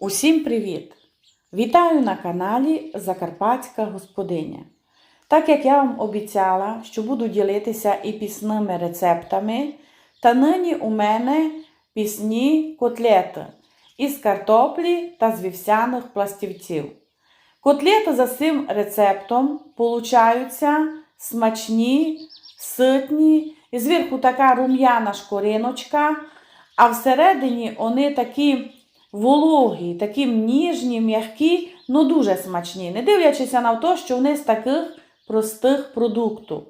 Усім привіт! Вітаю на каналі Закарпатська Господиня. Так як я вам обіцяла, що буду ділитися і пісними рецептами, та нині у мене пісні котлети із картоплі та з вівсяних пластівців. Котлети за цим рецептом получаються смачні, ситні, і зверху така рум'яна шкориночка, а всередині вони такі вологі, такі ніжні, м'які, ну дуже смачні, не дивлячися на те, що вони з таких простих продуктів.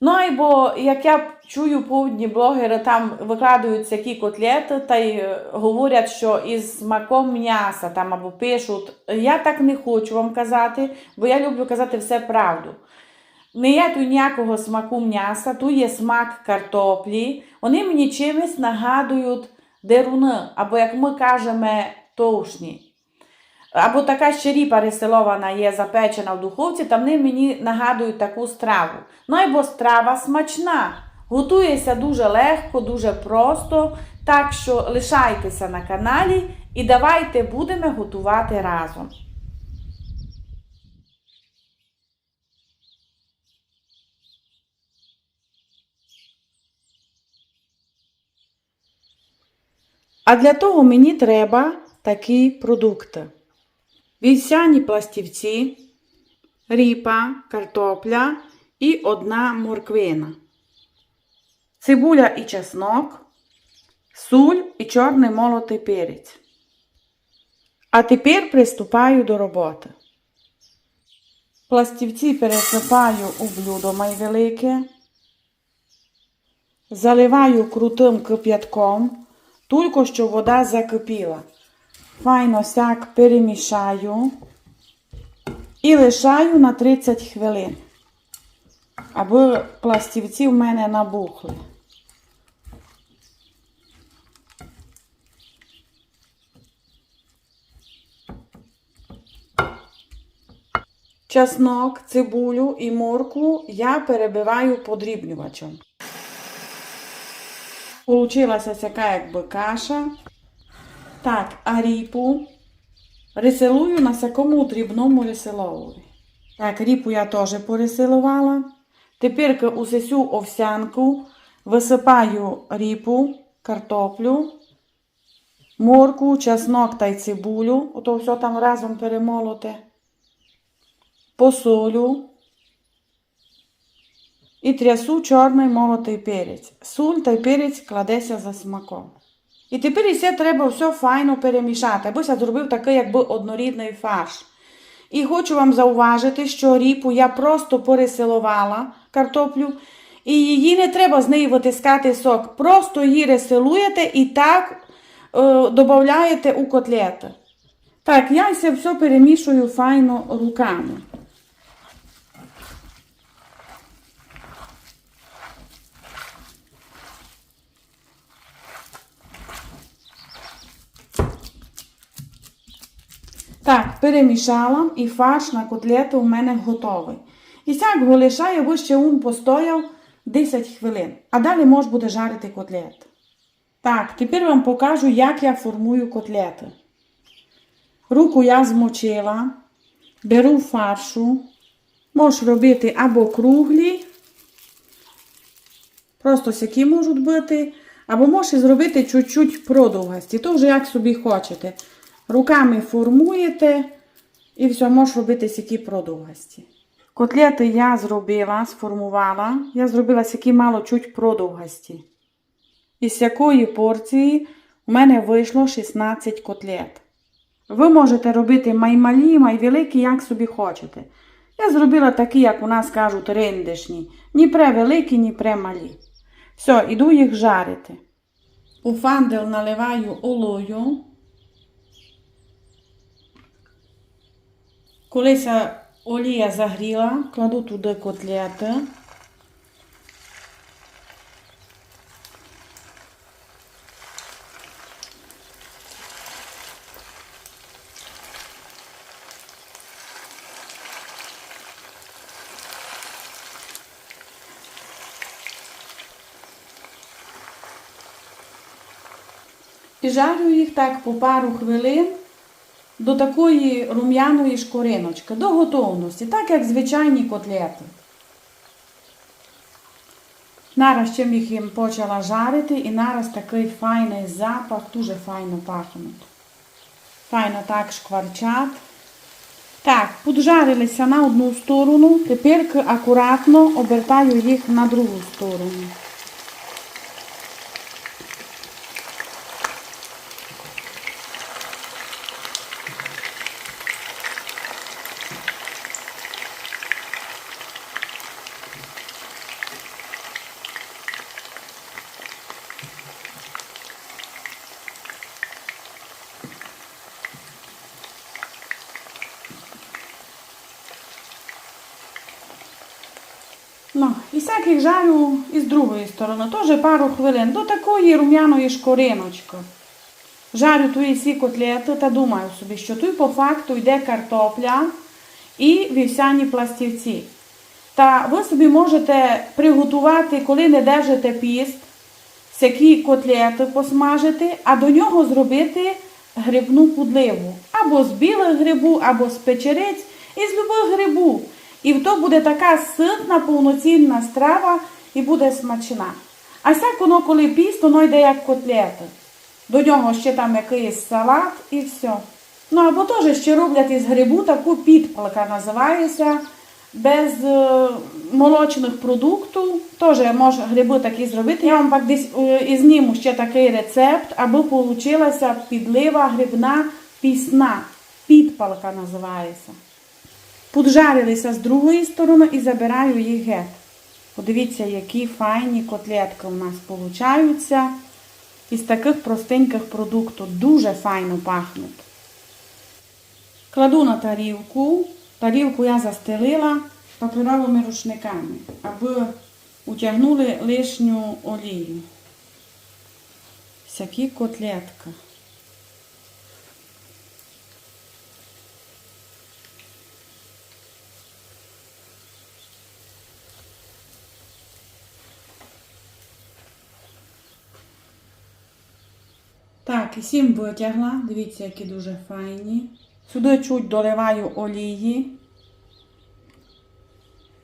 Ну, або як я чую повні блогери, там викладають такі котлети та й е, говорять, що із смаком м'яса там або пишуть. Я так не хочу вам казати, бо я люблю казати все правду. Не є тут ніякого смаку м'яса, тут є смак картоплі. Вони мені чимось нагадують деруни, або, як ми кажемо, товшні. Або така щеріпа рисилована є запечена в духовці, та вони мені нагадують таку страву. Ну або страва смачна. Готується дуже легко, дуже просто. Так що лишайтеся на каналі і давайте будемо готувати разом. А для того мені треба такі продукти. Вівсяні пластівці, ріпа, картопля і одна морквина. Цибуля і чеснок, суль і чорний молотий перець. А тепер приступаю до роботи. Пластівці пересипаю у блюдо майвелике, заливаю крутим кип'ятком, тільки що вода закипіла. Файно сяк перемішаю і лишаю на 30 хвилин, аби пластівці в мене набухли. Чеснок, цибулю і моркву я перебиваю подрібнювачем. Получилася така якби каша. Так, а ріпу рисилую на всякому дрібному рисилові. Так, ріпу я теж порисилувала. Тепер у сесю овсянку висипаю ріпу, картоплю, морку, чеснок та цибулю. Ото все там разом перемолоте. Посолю. І трясу чорний молотий перець. Суль та перець кладеться за смаком. І тепер все треба все файно перемішати, аби я зробив такий, якби однорідний фарш. І хочу вам зауважити, що ріпу я просто пересилувала картоплю, і її не треба з неї витискати сок. Просто її ресилуєте і так е, додаєте у котлети. Так, я все перемішую файно руками. Так, перемішала і фарш на котлету у мене готовий. І сяк його лишаю, бо ще він постояв 10 хвилин. А далі можна буде жарити котлет. Так, тепер вам покажу, як я формую котлети. Руку я змочила, беру фаршу. Можеш робити або круглі, просто сякі можуть бути, або можеш зробити чуть-чуть продовгості. То вже як собі хочете. Руками формуєте і все, можеш робити сякі продовгості. Котлети я зробила, сформувала. Я зробила сякі мало чуть продовгості. Із якої порції у мене вийшло 16 котлет. Ви можете робити маймалі, майвеликі, як собі хочете. Я зробила такі, як у нас кажуть, рендишні. Ні превеликі, ні премалі. Все, іду їх жарити. У фандел наливаю олою. Колеса олія загріла, кладу туди котлети. І жарю їх так по пару хвилин до такої рум'яної шкориночки, до готовності, так як звичайні котлети. Нараз чим їх їм почала жарити, і нараз такий файний запах, дуже файно пахнуть. Файно так шкварчать. Так, поджарилися на одну сторону, тепер акуратно обертаю їх на другу сторону. Ну, і всяких жарю і з другої сторони, теж пару хвилин, до такої рум'яної шкориночки. Жарю тої всі котлети та думаю собі, що тут по факту йде картопля і вівсяні пластівці. Та ви собі можете приготувати, коли не держите піст, всякі котлети посмажити, а до нього зробити грибну пудливу. Або з білих грибу, або з печериць, і з любих грибу. І то буде така ситна, повноцінна страва і буде смачна. А сяк воно, коли піст, воно йде як котлети. До нього ще там якийсь салат і все. Ну або теж ще роблять із грибу таку підпалка називається, без е, молочних продуктів. Теж можна гриби такі зробити. Я вам так десь е, і зніму ще такий рецепт, аби получилася підлива грибна пісна. Підпалка називається. Поджарилися з другої сторони і забираю їх геть. Подивіться, які файні котлетки у нас получаються. Із таких простеньких продуктів. Дуже файно пахнуть. Кладу на тарілку. Тарілку я застелила паперовими рушниками, аби утягнули лишню олію. Всякі котлетки. Так, сім витягла. Дивіться, які дуже файні. Сюди чуть доливаю олії.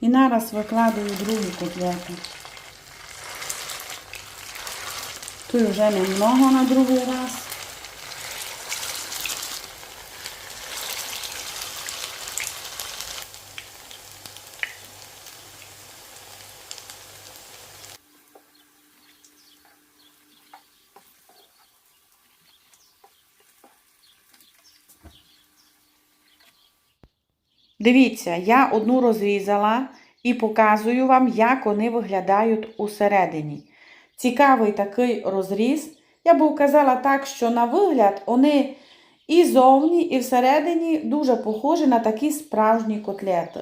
І нараз викладаю другу котлету. Тут вже немного на другий раз. Дивіться, я одну розрізала і показую вам, як вони виглядають усередині. Цікавий такий розріз. Я би вказала так, що на вигляд вони і зовні, і всередині дуже похожі на такі справжні котлети.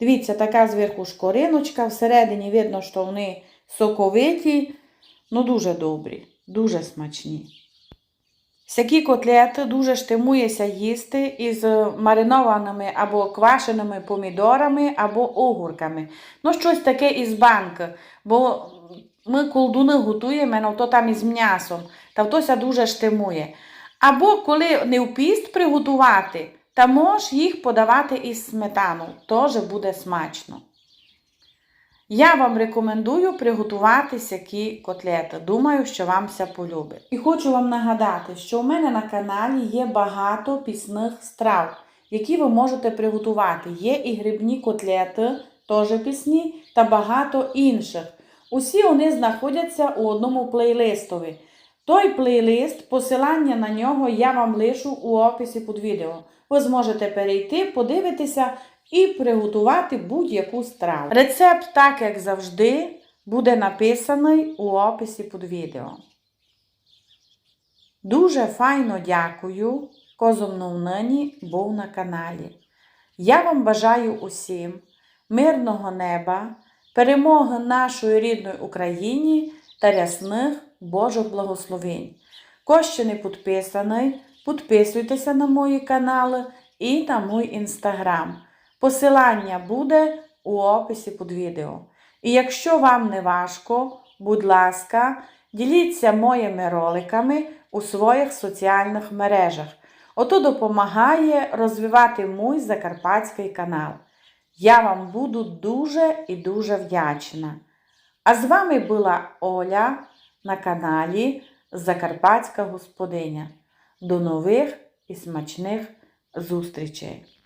Дивіться, така зверху шкориночка, всередині видно, що вони соковиті, ну дуже добрі, дуже смачні. Всякі котлети дуже штимується їсти із маринованими або квашеними помідорами або огурками. Ну, щось таке із банки. Бо ми колдуни готуємо, ну, то там із м'ясом, та втося дуже штимує. Або коли не в піст приготувати, та можеш їх подавати із сметану. Теж буде смачно. Я вам рекомендую приготувати сякі котлети. Думаю, що вам все полюбить. І хочу вам нагадати, що у мене на каналі є багато пісних страв, які ви можете приготувати. Є і грибні котлети, теж пісні, та багато інших. Усі вони знаходяться у одному плейлистові. Той плейлист, посилання на нього я вам лишу у описі під відео. Ви зможете перейти, подивитися і приготувати будь-яку страву. Рецепт, так як завжди, буде написаний у описі під відео. Дуже файно дякую, козом нині був на каналі. Я вам бажаю усім мирного неба, перемоги нашої рідної Україні та рясних Божих благословень. Хто не підписаний, підписуйтеся на мої канали і на мій інстаграм. Посилання буде у описі під відео. І якщо вам не важко, будь ласка, діліться моїми роликами у своїх соціальних мережах. Ото допомагає розвивати мій закарпатський канал. Я вам буду дуже і дуже вдячна. А з вами була Оля на каналі Закарпатська Господиня. До нових і смачних зустрічей!